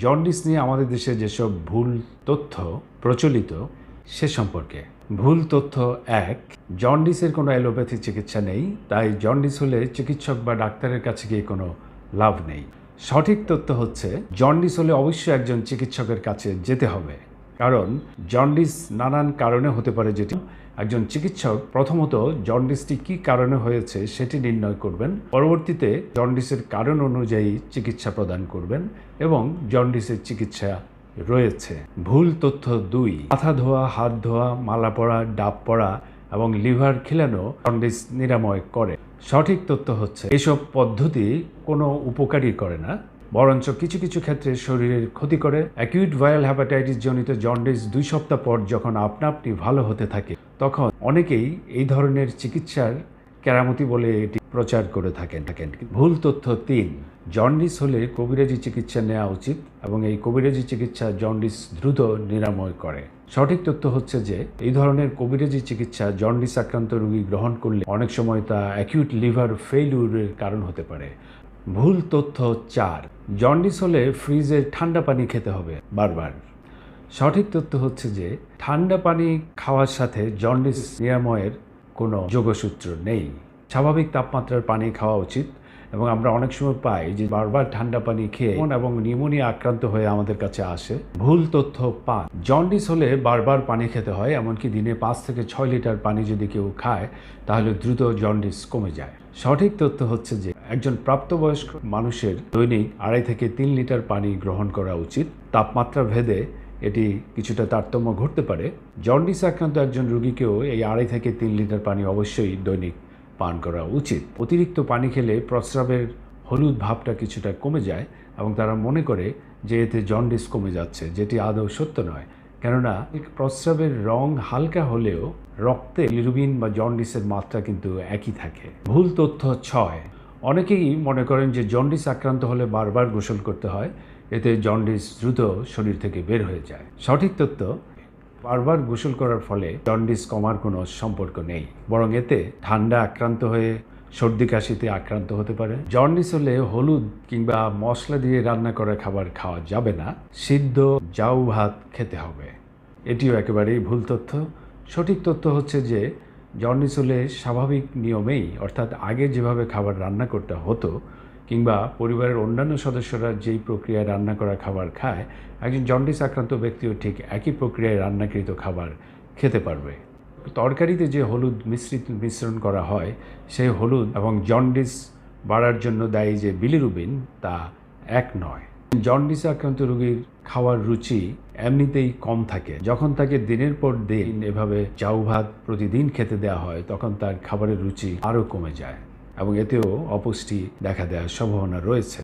Jaundice নিয়ে আমাদের দেশে যেসব ভুল তথ্য প্রচলিত, সে সম্পর্কে। ভুল তথ্য এক, জন্ডিসের কোনো অ্যালোপ্যাথি চিকিৎসা নেই, তাই জন্ডিস হলে চিকিৎসক বা ডাক্তারের কাছে গিয়ে কোনো লাভ নেই। সঠিক তথ্য হচ্ছে, জন্ডিস হলে অবশ্যই একজন চিকিৎসকের কাছে যেতে হবে। কারণ জন্ডিস নানান কারণে হতে পারে যেটি। একজন চিকিৎসক প্রথমত জন্ডিসটি কী কারণে হয়েছে সেটি নির্ণয় করবেন। পরবর্তীতে জন্ডিসের কারণ অনুযায়ী চিকিৎসা প্রদান করবেন এবং জন্ডিসের চিকিৎসা রয়েছে। ভুল তথ্য দুই, মাথা ধোয়া, হাত ধোয়া, মালা পড়া ডাব পড়া এবং লিভার খিলানো জন্ডিস নিরাময় করে। সঠিক তথ্য হচ্ছে, এসব পদ্ধতি কোনো উপকারী করে না। বরঞ্চ কিছু কিছু ক্ষেত্রে শরীরের ক্ষতি করে। অ্যাকিউট ভাইরাল হ্যাপাটাইটিস জনিত জন্ডিস দুই সপ্তাহ পর যখন আপনা আপনি ভালো হতে থাকে, তখন অনেকেই এই ধরনের চিকিৎসার কেরামতি বলে এটি প্রচার করে থাকেন। থাকেন। ভুল তথ্য তিন, জন্ডিস হলে কবিরাজি চিকিৎসা নেওয়া উচিত এবং এই কবিরাজি চিকিৎসা জন্ডিস দ্রুত নিরাময় করে। সঠিক তথ্য হচ্ছে যে, এই ধরনের কবিরাজি চিকিৎসা জন্ডিস আক্রান্ত রোগী গ্রহণ করলে অনেক সময় তা অ্যাকিউট লিভার ফেইলিউরের কারণ হতে পারে। ভুল তথ্য চার। জন্ডিস হলে ফ্রিজে ঠান্ডা পানি খেতে হবে, বারবার। সঠিক তথ্য হচ্ছে যে, ঠান্ডা পানি খাওয়ার সাথে জন্ডিস নিরাময়ের কোনো যোগসূত্র নেই। স্বাভাবিক তাপমাত্রার পানি খাওয়া উচিত। এবং আমরা অনেক সময় পাই যে বারবার ঠান্ডা পানি খেয়ে এবং নিউমোনিয়া আক্রান্ত হয়ে আমাদের কাছে আসে। ভুল তথ্য পাঁচ জন্ডিস হলে বারবার পানি খেতে হয়, এমনকি দিনে পাঁচ থেকে ছয় লিটার পানি যদি কেউ খায়, তাহলে দ্রুত জন্ডিস কমে যায়। সঠিক তথ্য হচ্ছে যে, একজন প্রাপ্তবয়স্ক মানুষের দৈনিক আড়াই থেকে তিন লিটার পানি গ্রহণ করা উচিত। তাপমাত্রা ভেদে এটি কিছুটা তারতম্য ঘটতে পারে। জন্ডিস আক্রান্ত একজন রোগীকেও এই আড়াই থেকে তিন লিটার পানি অবশ্যই দৈনিক পান করা উচিত। অতিরিক্ত পানি খেলে প্রস্রাবের হলুদ ভাবটা কিছুটা কমে যায় এবং তারা মনে করে যে এতে জন্ডিস কমে যাচ্ছে, যেটি আদৌ সত্য নয়। কেননা, প্রস্রাবের রং হালকা হলেও রক্তে লিরুবিন বা জন্ডিসের মাত্রা কিন্তু একই থাকে। ভুল তথ্য ছয়। অনেকেই মনে করেন যে জন্ডিস আক্রান্ত হলে বারবার গোসল করতে হয়, এতে জন্ডিস দ্রুত শরীর থেকে বের হয়ে যায়। সঠিক তথ্য বারবার গোসল করার ফলে জন্ডিস কমার কোনো সম্পর্ক নেই। বরং এতে ঠান্ডা আক্রান্ত হয়ে সর্দি কাশিতে আক্রান্ত হতে পারে। জন্ডিস হলে হলুদ কিংবা মশলা দিয়ে রান্না করা খাবার খাওয়া যাবে না। সিদ্ধ জাউ ভাত খেতে হবে। এটিও একেবারেই ভুল তথ্য। সঠিক তথ্য হচ্ছে যে, জন্ডিস হলে স্বাভাবিক নিয়মেই, অর্থাৎ আগে যেভাবে খাবার রান্না করতে হতো কিংবা পরিবারের অন্যান্য সদস্যরা যেই প্রক্রিয়ায় রান্না করা খাবার খায়, একজন জন্ডিস আক্রান্ত ব্যক্তিও ঠিক একই প্রক্রিয়ায় রান্নাকৃত খাবার খেতে পারবে। তরকারিতে যে হলুদ মিশ্রিত মিশ্রণ করা হয়, সেই হলুদ এবং জন্ডিস বাড়ার জন্য দায়ী যে বিলিরুবিন, তা এক নয়। জন্ডিস আক্রান্ত রোগীর খাওয়ার রুচি এমনিতেই কম থাকে। যখন তাকে দিনের পর দিন এভাবে চাউ ভাত প্রতিদিন খেতে দেওয়া হয়, তখন তার খাবারের রুচি আরও কমে যায়। এবং এতেও অপুষ্টি দেখা দেওয়ার সম্ভাবনা রয়েছে।